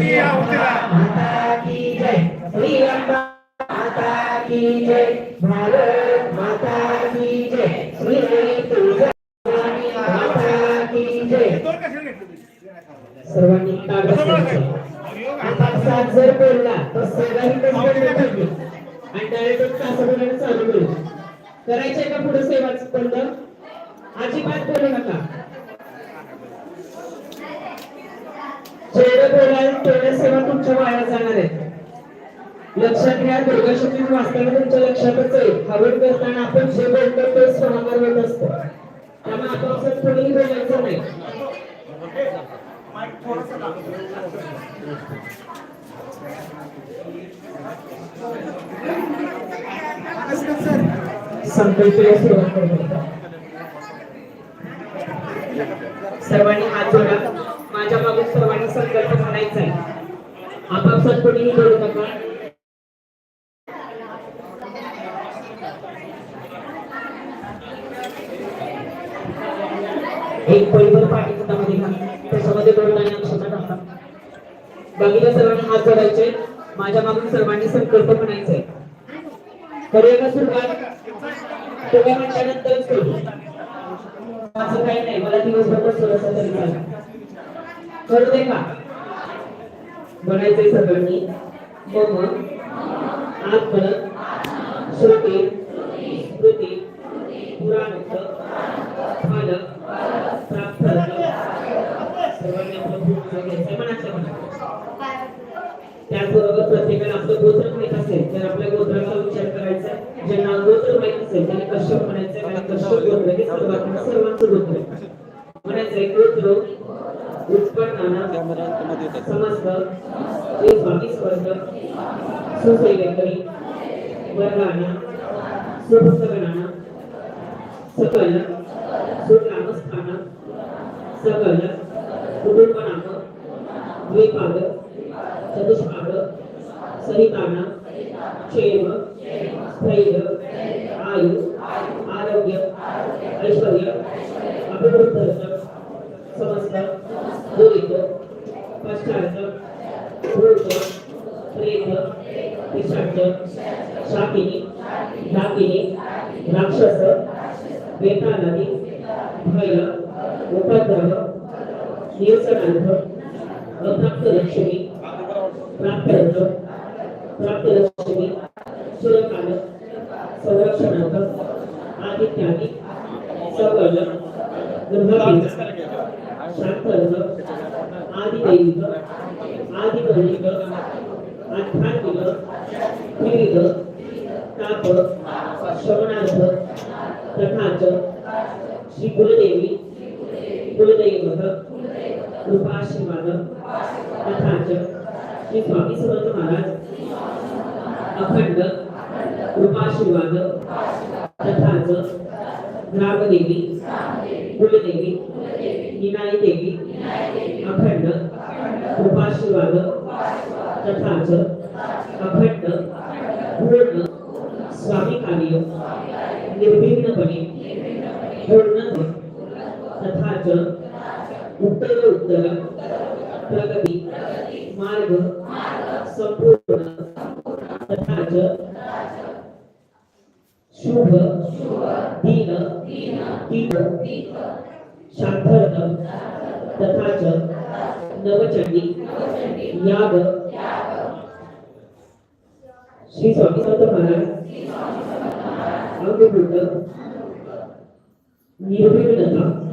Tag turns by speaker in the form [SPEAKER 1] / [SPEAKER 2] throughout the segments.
[SPEAKER 1] की आवतीला लांब.
[SPEAKER 2] सुरुवात सर्वांनी हात जोडा माझ्या मागून सर्वांनी संकल्प म्हणायचा आहे आपापसात कोणीही करू नका एक परिवार पाणी हातामध्ये घ्या त्याच्यामध्ये दोन लाईन अक्षता टाका बाकीच्या सर्वांनी हात जोडायचे माझ्या मागून सर्वांनी संकल्प म्हणायचे करूया का सुरुवात तुम्ही म्हटल्यानंतरच करू असं काही नाही मला दिवसभर बसवलं असं तरी चालेल करू सगळ्यांनी मम आत श्रुती स्मृती पुराणोक्त फल प्राप्त सर्वांनी आपलं पूर्ण घ्यायचंय मनातल्या मनात त्याचबरोबर प्रत्येकाला आपलं गोत्र माहीत असेल तर आपल्या गोत्राचा उच्चार करायचा आहे. ज्यांना गोत्र माहीत असेल त्यांनी कश्यप म्हणायचं कारण कश्यप गोत्र हे सर्वात सर्वांचं गोत्र आहे म्हणायचंय गोत्र उत्पन्नानं समस्त जे स्वामी स्वर्ग सुसैलेकरी वर्गाना सुभसगणाना सकल सुग्रामस्थान सकल कुटुंबनाम द्विपाद चतुष्पाद सहिताना क्षेम स्थैर्य आयु आध्यात्मिक विविध ताप श्रवणार्थ तथाच श्री कुलदेवी कुलदैवत तथा च श्री स्वामी समर्थ महाराज अखंड कृपाशीर्वाद च ग्रामदेवी कुलदेवी निनाई देवी अखंड कृपाशीर्वाद तथाच अखंड पूर्ण स्वामी कार्य निर्विघ्नपणे पूर्ण तथाच उत्तर उत्तर प्रगती मार्ग संपूर्ण तथाच शुभ दीन तीव्र शांतर्थ तथाच नवचंडी याग श्री स्वामी संत महाराज. अंगभूत निर्विघ्नता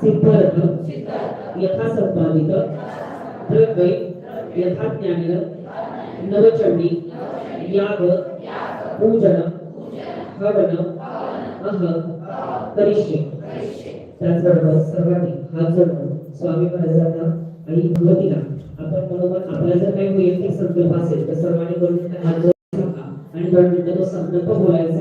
[SPEAKER 2] सिद्धार्थ. यथा संपादित द्रव्य. यथा ज्ञान नवचंडी. याग. पूजन. हवन. अह. करिष्ये. त्याचबरोबर सर्वांनी हात जोडून स्वामी महाराजांना आणि भगवतीला आपण बरोबर आपला जर काही वैयक्तिक संदर्भ असेल तर सर्वांनी दोन मिनिटं हात जोडून आणि दोन मिनिटं तो संदर्भ बोलायचा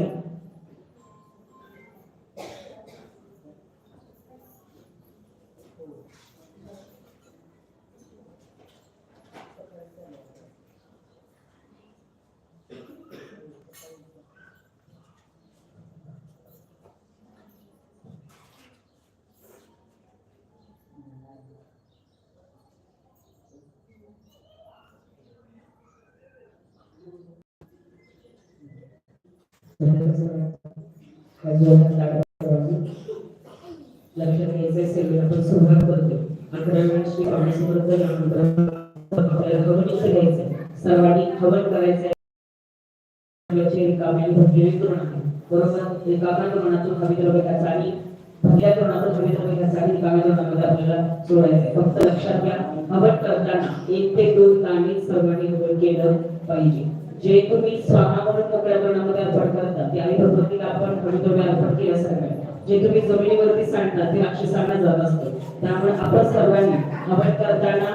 [SPEAKER 2] सर्वांनी खबर करायचं रिकाम्याने बरोबर रिकाम्या हवी आणि भरल्या हवी आणि रिकाम्या आपल्याला सोडायचं फक्त लक्षात घ्या करताना एक ते दोन ताणी सर्वांनी केलं पाहिजे. जे तुम्ही स्वाहा मोकळ्या अर्पण करता ते भगवतीला आपण हवी द्रव्य अर्पण केल्यासारखं जे तुम्ही जमिनीवरती सांडता ते राक्षसांना जात असतो. त्यामुळे आपण सर्वांनी हवन करताना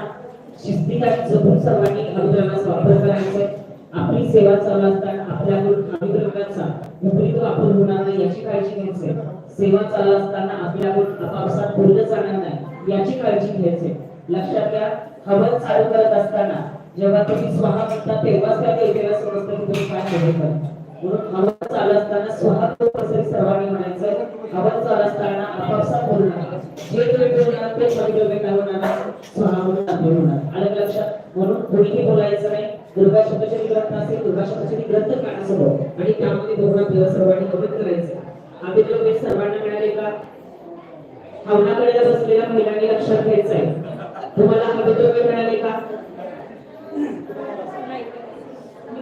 [SPEAKER 2] शिस्तीत जपून सर्वांनी हरिद्रव्याचा वापर करायचा आपली सेवा चालू असताना आपल्याकडून अनुग्रहाचा विपरीत वापर होणार नाही याची काळजी घ्यायची सेवा चालू असताना आपल्याकडून आपापसात बोललं जाणार नाही याची काळजी घ्यायची लक्षात घ्या हवन चालू करत असताना जेव्हा तुम्ही स्वाहा म्हणता तेव्हाच त्या देवतेला समजतं की तुम्ही काय हवं म्हणून हवन चालू असताना स्वाहा प्रसरी सर्वांनी म्हणायचं हवन चालू असताना आपापसात बोलू नका जे तुम्ही बोलणार काय होणार होणार आलं लक्षात म्हणून कोणीही बोलायचं नाही दुर्गा शब्दाचे ग्रंथ असेल दुर्गा ग्रंथ काढायचं आणि त्यामध्ये दोन सर्वांनी कमेंट करायचं आम्ही सर्वांना मिळाले का हवनाकडे बसलेल्या महिलांनी लक्षात घ्यायचं आहे तुम्हाला हवे मिळाले का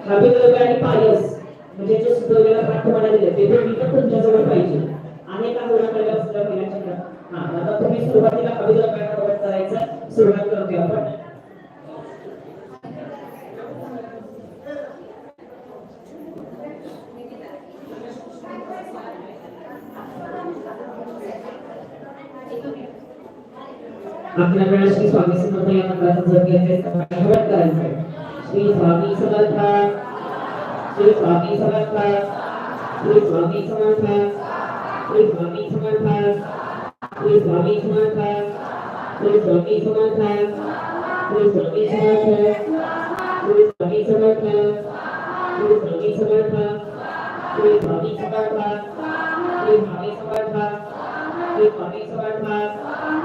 [SPEAKER 2] हवे आणि पायस म्हणजे जे सुद्धा पाठ तुम्हाला दिले ते दोन्ही पण तुमच्याजवळ पाहिजे आहे का हवनाकडे बसलेल्या महिलांच्या हा आता तुम्ही सुरुवातीला करायचं सुरुवात करतोय आपण. आपल्या वेळेस श्री स्वामी समर्थ या मंत्राचा जप घ्यायचे करायचंय. श्री स्वामी समर्थ श्री स्वामी समर्थ श्री स्वामी समर्थ श्री स्वामी समर्थ. श्री स्वामी समर्थ श्री स्वामी समर्थ श्री स्वामी समर्थ श्री स्वामी समर्थ श्री स्वामी समर्थ श्री स्वामी समर्थ श्री स्वामी समर्थ श्री स्वामी समर्थ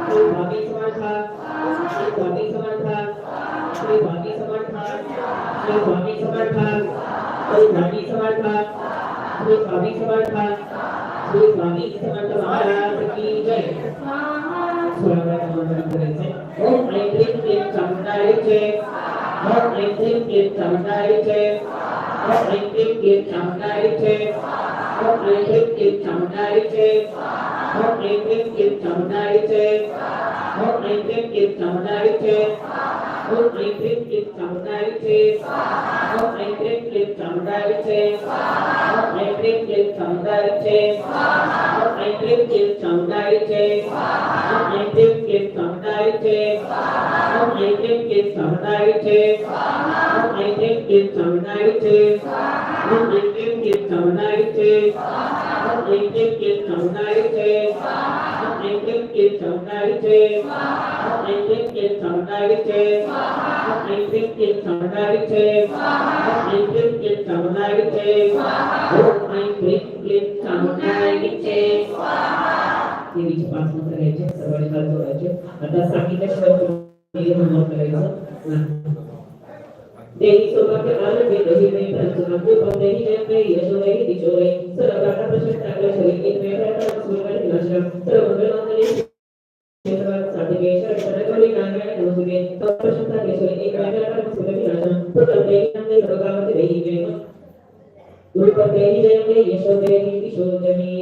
[SPEAKER 2] श्री स्वामी समर्थ श्री स्वामी समर्थ श्री स्वामी समर्थ श्री स्वामी समर्थ श्री स्वामी समर्थ श्री स्वामी समर्थ श्री स्वामी समर्थ महाराज की जय ओम ऐं क्लीं क्लीं चामुंडायचे ओम ऐं क्लीं क्लीं चामुंडायचे ओम ऐं क्लीं क्लीं चामुंडायचे ओम ऐं क्लीं क्लीं चामुंडायचे ओम ऐं क्लीं क्लीं चामुंडायचे ओम ऐं क्लीं क्लीं ఓం ఐం హ్రీం క్లీం చముండాలి చే ఓం ఐం హ్రీం క్లీం చముండాలి చే ఓం ఐం హ్రీం క్లీం చముండాలి చే ఓం ఐం హ్రీం క్లీం చముండాలి చే ఓం ఐం హ్రీం क्लीं क्लीं चामुंडायचे ओम ऐं क्लीं क्लीं चामुंडायचे ओम ऐं क्लीं क्लीं चामुंडायचे ओम ऐं क्लीं क्लीं चामुंडायचे ओम ऐं क्लीं क्लीं चामुंडायचे ओम ऐं क्लीं क्लीं चामुंडायचे ओम ऐं क्लीं क्लीं चामुंडायचे ओम ऐं क्लीं क्लीं चामुंडायचे ओम ऐं क्लीं क्लीं चामुंडायचे ओम ऐं क्लीं क्लीं चामुंडायचे देवीचे पाच मंत्र घ्यायचे सर्वांनी थोडेफार जोडायचे आता सांगितल्याशिवाय नमूद करायचं देवी सौभाग्य आनंदी दही नाही पंचनामे पंडेही जयते यशोदाई दिशोरे सर्व प्रार्थना प्रश्न चांगले शरीर एक मेळाटा सुरुवात नाशा सर्व मंगलांतरी क्षेत्रवाद साधिकेश सर्वकली नारायण नमोस्तुते सर्व प्रश्न चांगले शरीर एक मेळाटा सुरुवात नाशा तो पंडेही नामे सर्वकामते देही जय गुरुपतेही जयते यशोदेही दिशोजमी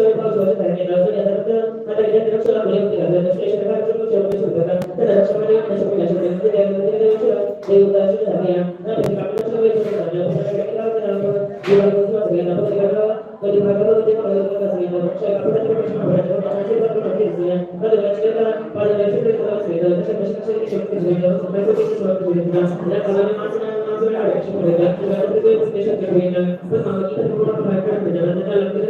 [SPEAKER 2] लावून सुरुवायला व मला देशे लक्ष्मण धरणे बरोबर शिवाय लक्ष्मण होते दश देशावर शिवाय लक्ष्मण होते पुढे पुढे लक्ष्मी विजय लक्ष्मण होती असे लोक नकाळाचे करतो लक्ष्मी लक्ष्मण नाव शक्ती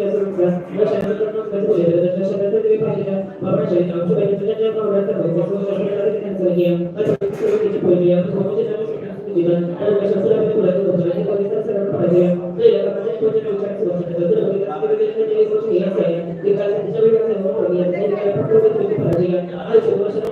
[SPEAKER 2] व्यक्ती जोडचे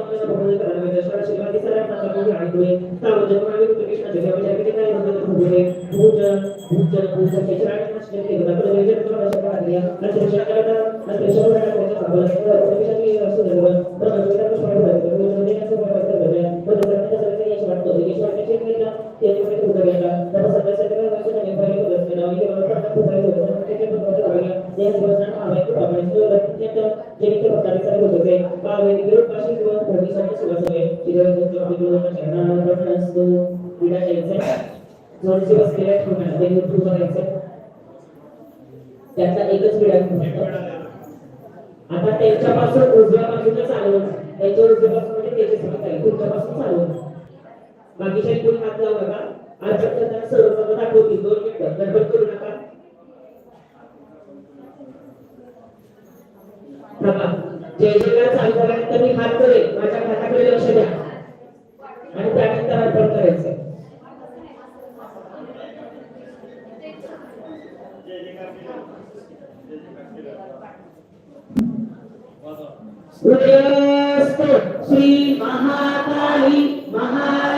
[SPEAKER 2] आता त्यांच्यापासून उजव्या बाजूला चालवत त्यांच्या उजव्या बाजू म्हणजे त्याची आहे. तुमच्यापासून चालवून बाकीच्या कोणी हात लावू नका. अर्ज करताना सर्व दाखवतील. दोन मिनिटं. गडबड करू नका. जय जयकार चालू झाल्यानंतर मी हात करेल माझ्या हाताकडे लक्ष द्या. आणि त्यानंतर अर्पण करायचं. श्री महाकाली महालक्ष्मी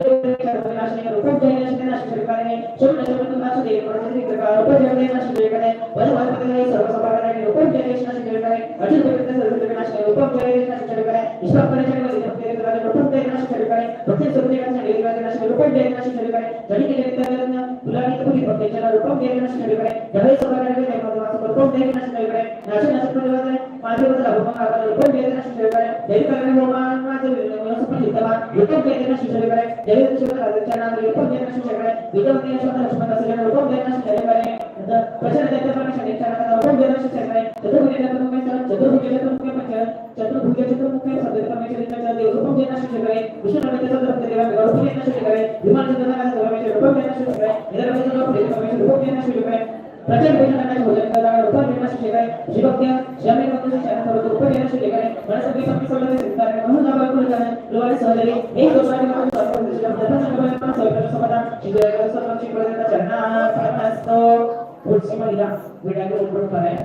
[SPEAKER 2] डबल देव जय रूपम देव जय श्री नमस्कार काय विचार सर्व कसं प्रसाद रूपम जय नमस्कार काय रूपम जय नमस्कार काय शुभ नमस्कार वासुदेव परमेश्वरी कृपा रूपम जय नमस्कार काय परमात्मा के सर्व सभागाने रूपम जय नमस्कार काय अजून पर्यंत सर्व देवी नमस्कार रूपम जय नमस्कार काय ईश्वर परिचयमध्ये भक्ती यूट्यूब के देना शिक्षण करें जैसे शिक्षण करते चैनल यूट्यूब देना शिक्षण करें यूट्यूब देना शिक्षण शिक्षण करते चैनल यूट्यूब देना शिक्षण करें तो प्रश्न देते पर शिक्षण चैनल यूट्यूब देना शिक्षण करें चतुर्भुज देते पर मैं चैनल चतुर्भुज देते पर मैं चैनल चतुर्भुज चतुर्मुख में सब देते पर मैं चैनल यूट्यूब देना शिक्षण करें विष्णु रवि देते पर देवा यूट्यूब देना शिक्षण करें विमान देते पर मैं चैनल यूट्यूब देना शिक्षण करें इधर मैं चैनल यूट्यूब देना शिक्षण करें प्रचंड भोजनाने भोजन करताना रूपम देना शरीराने शिवभक्त्या श्यामे भक्ती शरण करतो रूपम देना शरीराने मनसुखी संपी सोडले सिद्धाने म्हणून जाबा करून जाणे लोवारे सहजरी एक दोषाने म्हणून सर्व दिशेला प्रथम संकल्पना पण सर्व समाधान. शिवाय सर्व शिकवण्याचा चरणा असतो पुढची महिला विड्याने उघडून कराय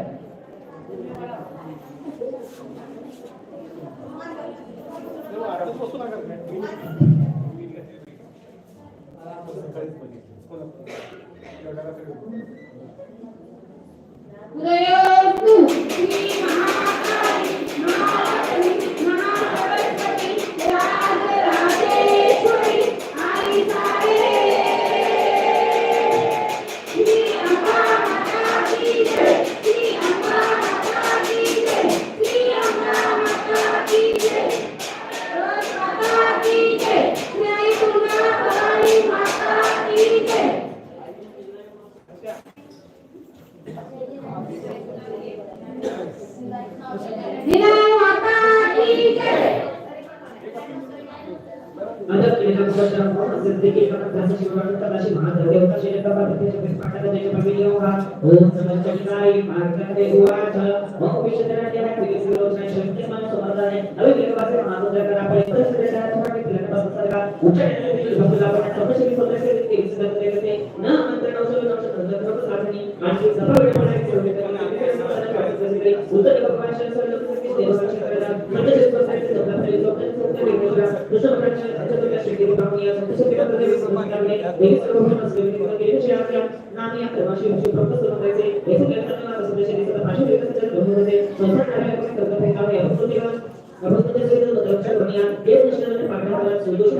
[SPEAKER 2] Budaya उत्तर भगवान शंकर लोक देवाचे करायला म्हणजे स्वतःचे स्वतःचे लोकांचे स्वतः वेगवेगळ्या दुसरं प्रश्न अचतुर्या श्री ब्रह्मणीय संतोषिका देवी संस्कारने देवी सर्वभूम असलेली देवी श्री नामी अक्रमाशी उची प्रकट करून द्यायचे येथे केंद्रांना असलेले श्री सदा भाषे विकसित करून होते संसार कार्याकडे करत आहे काम या पुस्तकावर अभंगते सहित लक्ष दुनिया हे दृष्टीने पाठवला सुदोष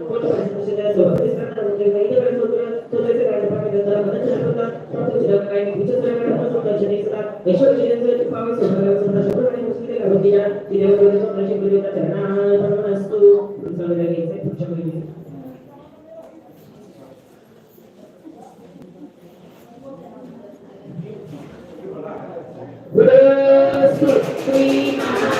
[SPEAKER 2] कोण परिस्थितीच्या सोबत म्हणजे काही वेळ सूत्र तो त्याचे कार्यक्रम करतात मदत करतात परंतु जिल्हा काही विचित्र वेळापासून दर्शनी सदा ईश्वर जयंती पावे सोहळ्यावर सुद्धा शब्द आणि मुस्लिम घडवतीच्या ती देवदेवता प्रशिक्षण देवता चरणार्पण असतो सगळं घ्यायचं पुढच्या महिन्यात गुरुस्तु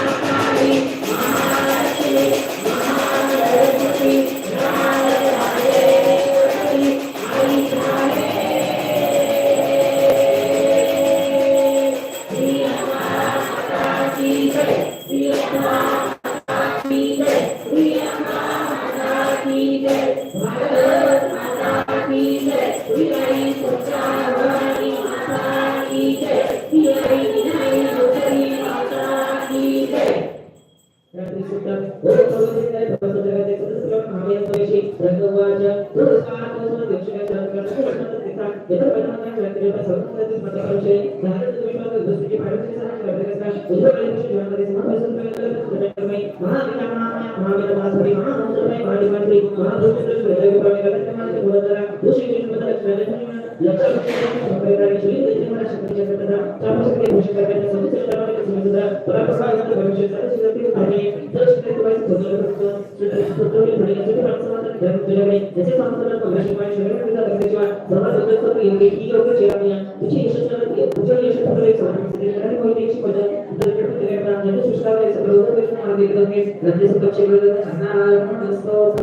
[SPEAKER 3] सुटवली भरण्यासाठी
[SPEAKER 2] माणसाला धर्म तुझ्याकडे जसे माणसाला पगाशिवाय शरीर तुझा धर्माशिवाय सर्वात अभ्यास योग्य ही योग्य चेहरा तुझी यशस्वी तुझ्या यशस्वी समाजासाठी कोणती एक पद्धत तर जन सृष्टावर सगळं होतं मला देखील मी राज्य सपक्ष वेळ अन्ना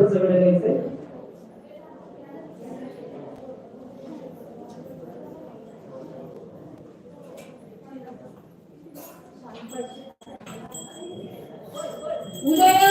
[SPEAKER 2] सगळं घ्यायचं उद्या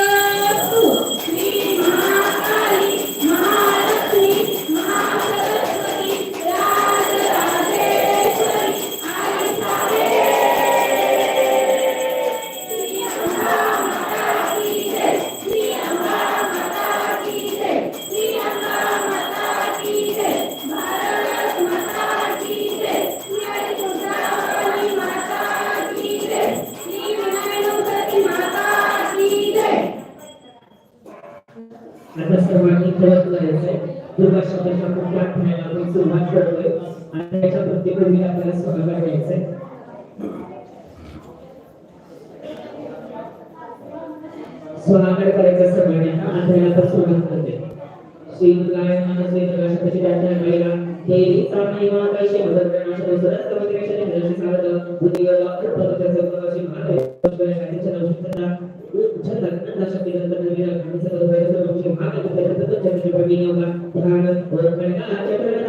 [SPEAKER 2] Thank you.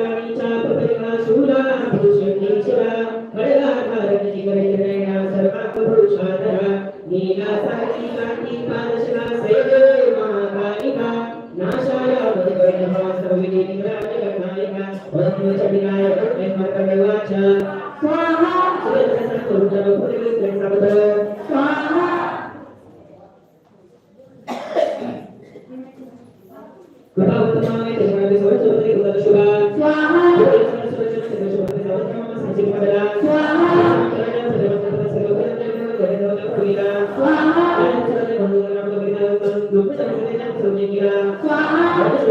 [SPEAKER 2] qua hát ở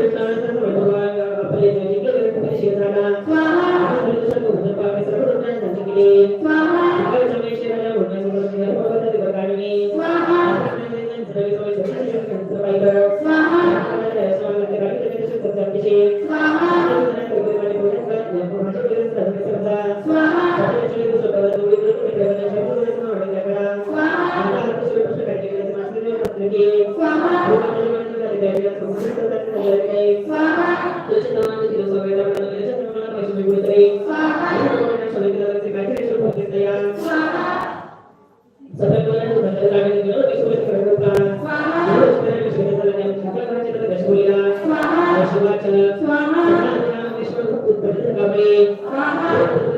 [SPEAKER 2] Saha Saha